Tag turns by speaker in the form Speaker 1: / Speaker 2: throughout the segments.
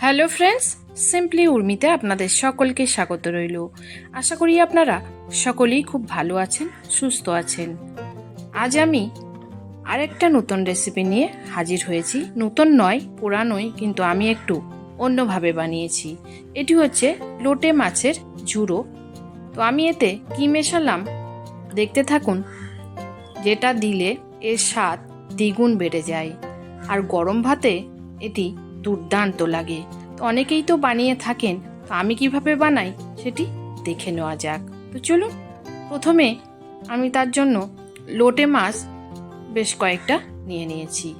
Speaker 1: Hello friends simply উর্মিতে আপনাদের সকলকে স্বাগত রইল। আশা করি আপনারা সকলেই খুব ভালো আছেন, সুস্থ আছেন। আজ আমি আরেকটা নতুন রেসিপি নিয়ে হাজির হয়েছি। নতুন নয়, পুরানোই, কিন্তু আমি একটু অন্যভাবে বানিয়েছি। এটি হচ্ছে লোটে মাছের ঝুড়ো তো আমি এতে কি মেশালাম? দেখতে থাকুন। যেটা দিলে এর স্বাদ দ্বিগুণ বেড়ে যায়। আর গরম ভাতে এটি দুর্দান্ত লাগে। তো অনেকেই তো বানিয়ে থাকেন, তো আমি কীভাবে বানাই সেটি দেখে নেওয়া যাক। তো চলুন, প্রথমে আমি তার জন্য লোটে মাছ বেশ কয়েকটা নিয়ে নিয়েছি।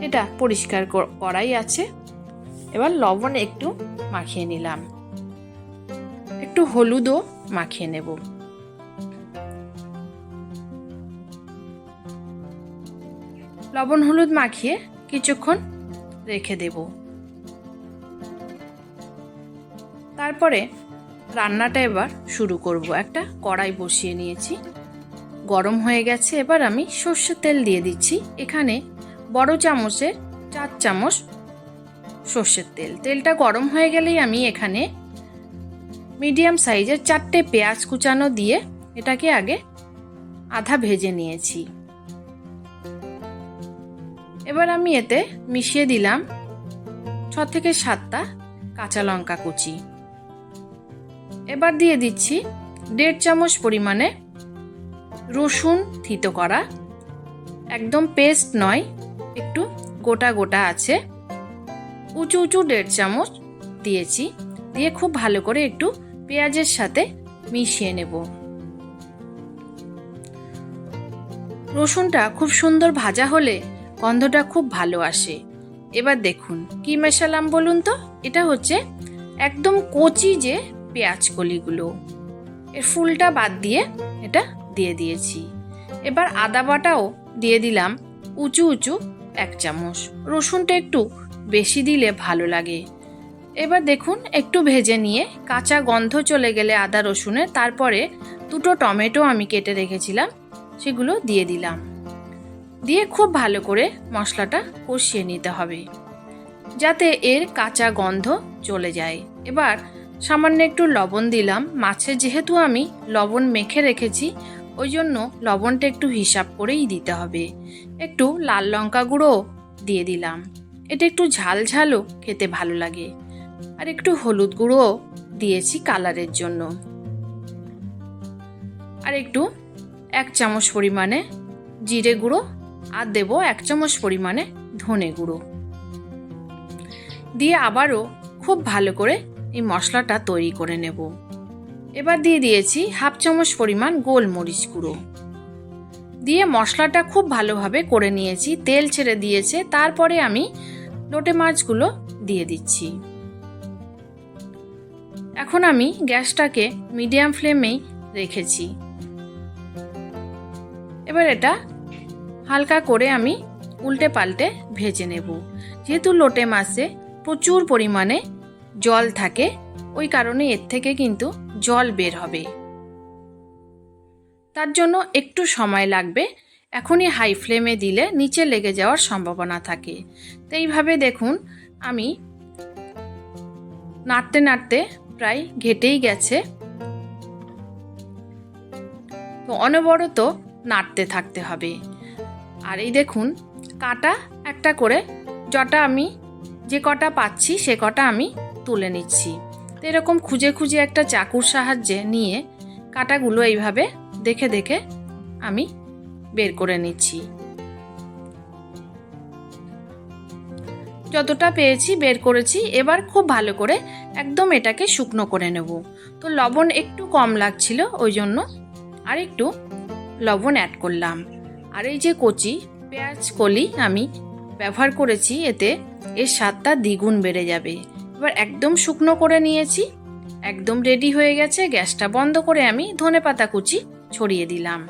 Speaker 1: এটা পরিষ্কার করাই আছে। এবার লবণ একটু মাখিয়ে নিলাম। একটু হলুদও মাখিয়ে নেব। লবণ হলুদ মাখিয়ে কিছুক্ষণ রেখে দেব। তারপরে রান্নাটা এবার শুরু করব। একটা কড়াই বসিয়ে নিয়েছি। গরম হয়ে গেছে, এবার আমি সর্ষের তেল দিয়ে দিচ্ছি। এখানে বড় চামচের চার চামচ সর্ষের তেল। তেলটা গরম হয়ে গেলেই আমি এখানে মিডিয়াম সাইজের চারটে পেঁয়াজ কুচানো দিয়ে এটাকে আগে আধা ভেজে নিয়েছি। এবার আমি এতে মিশিয়ে দিলাম ছ থেকে সাতটা কাঁচা লঙ্কা কুচি। এবার দিয়ে দিচ্ছি দেড় চামচ পরিমাণে রসুন থিতো করা। একদম পেস্ট নয়, একটু গোটা গোটা আছে। উঁচু উঁচু দেড় চামচ দিয়েছি, দিয়ে খুব ভালো করে একটু পেঁয়াজের সাথে মিশিয়ে নেব। রসুনটা খুব সুন্দর ভাজা হলে গন্ধটা খুব ভালো আসে। এবার দেখুন, কি মেশালাম বলুন তো? এটা হচ্ছে একদম কচি যে পেঁয়াজ কলিগুলো। এর ফুলটা বাদ দিয়ে এটা দিয়ে দিয়েছি। এবার আদা বাটাও দিয়ে দিলাম উঁচু উঁচু এক চামচ। রসুনটা একটু বেশি দিলে ভালো লাগে। এবার দেখুন, একটু ভেজে নিয়ে কাঁচা গন্ধ চলে গেলে আদা রসুনে তারপরে দুটো টমেটো আমি কেটে রেখেছিলাম, সেগুলো দিয়ে দিলাম। দিয়ে খুব ভালো করে মশলাটা কষিয়ে নিতে হবে, যাতে এর কাঁচা গন্ধ চলে যায়। এবার সামান্য একটু লবণ দিলাম। মাছে যেহেতু আমি লবণ মেখে রেখেছি, ওই জন্য লবণটা একটু হিসাব করেই দিতে হবে। একটু লাল লঙ্কা গুঁড়ো দিয়ে দিলাম। এটা একটু ঝাল ঝালও খেতে ভালো লাগে। আর একটু হলুদ গুঁড়ো দিয়েছি কালারের জন্য। আর একটু এক চামচ পরিমাণে জিরে গুঁড়ো আর দেবো এক চামচ পরিমাণে ধনে গুঁড়ো। দিয়ে আবারও খুব ভালো করে এই মশলাটা তৈরি করে নেব। এবার দিয়ে দিয়েছি হাফ চামচ পরিমাণ গোলমরিচ গুঁড়ো। দিয়ে মশলাটা খুব ভালোভাবে করে নিয়েছি, তেল ছেড়ে দিয়েছে, তারপরে আমি লোটে মাছগুলো দিয়ে দিচ্ছি। এখন আমি গ্যাসটাকে মিডিয়াম ফ্লেমেই রেখেছি। এবার এটা হালকা করে আমি উল্টে পাল্টে ভেজে নেব। যেহেতু লোটে মাছে প্রচুর পরিমাণে জল থাকে, ওই কারণে এর থেকে কিন্তু জল বের হবে। তার জন্য একটু সময় লাগবে, এখনই হাই ফ্লেমে দিলে নিচে লেগে যাওয়ার সম্ভাবনা থাকে। তো এইভাবে দেখুন, আমি নাড়তে নাড়তে প্রায় ঘেটেই গেছে। তো অনবরত নাড়তে থাকতে হবে। আর এই দেখুন, কাটা একটা করে জটা আমি যে কটা পাচ্ছি সে কটা আমি তুলে নিচ্ছি। তো এরকম খুঁজে খুঁজে একটা চাকুর সাহায্যে নিয়ে কাটাগুলো এইভাবে দেখে দেখে আমি বের করে নিচ্ছি। যতটা পেয়েছি বের করেছি, এবার খুব ভালো করে একদম এটাকে শুকনো করে নেব। তো লবণ একটু কম লাগছিল, ওই জন্য আর একটু লবণ অ্যাড করলাম। আর এই যে কচি, পেঁয়াজ, কলি আমি ব্যবহার করেছি, এতে এর স্বাদটা দ্বিগুণ বেড়ে যাবে। এবার একদম শুকনো করে নিয়েছি, একদম রেডি হয়ে গেছে, গ্যাসটা বন্ধ করে আমি ধনে পাতা কুচি ছড়িয়ে দিলাম।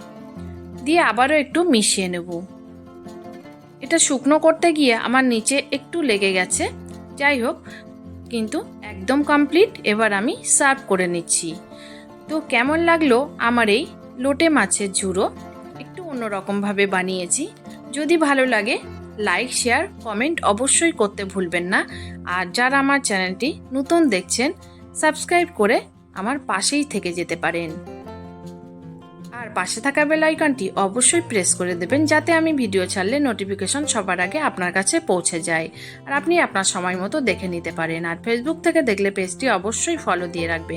Speaker 1: দিয়ে আবারও একটু মিশিয়ে নেব। এটা শুকনো করতে গিয়ে আমার নিচে একটু লেগে গেছে, যাই হোক, কিন্তু একদম কমপ্লিট এবার আমি সার্ভ করে নিচ্ছি। তো কেমন লাগল আমার এই লোটে মাছের ঝুড়ো? অন্যরকমভাবে বানিয়েছি। যদি ভালো লাগে লাইক শেয়ার কমেন্ট অবশ্যই করতে ভুলবেন না। আর যারা আমার চ্যানেলটি নতুন দেখছেন সাবস্ক্রাইব করে আমার পাশেই থেকে যেতে পারেন। আর পাশে থাকা বেল আইকনটি অবশ্যই প্রেস করে দেবেন, যাতে আমি ভিডিও ছাড়লে নোটিফিকেশন সবার আগে আপনার কাছে পৌঁছে যায়। আর আপনি আপনার সময় মতো দেখে নিতে পারেন। আর ফেসবুক থেকে দেখলে পেজটি অবশ্যই ফলো দিয়ে রাখবেন।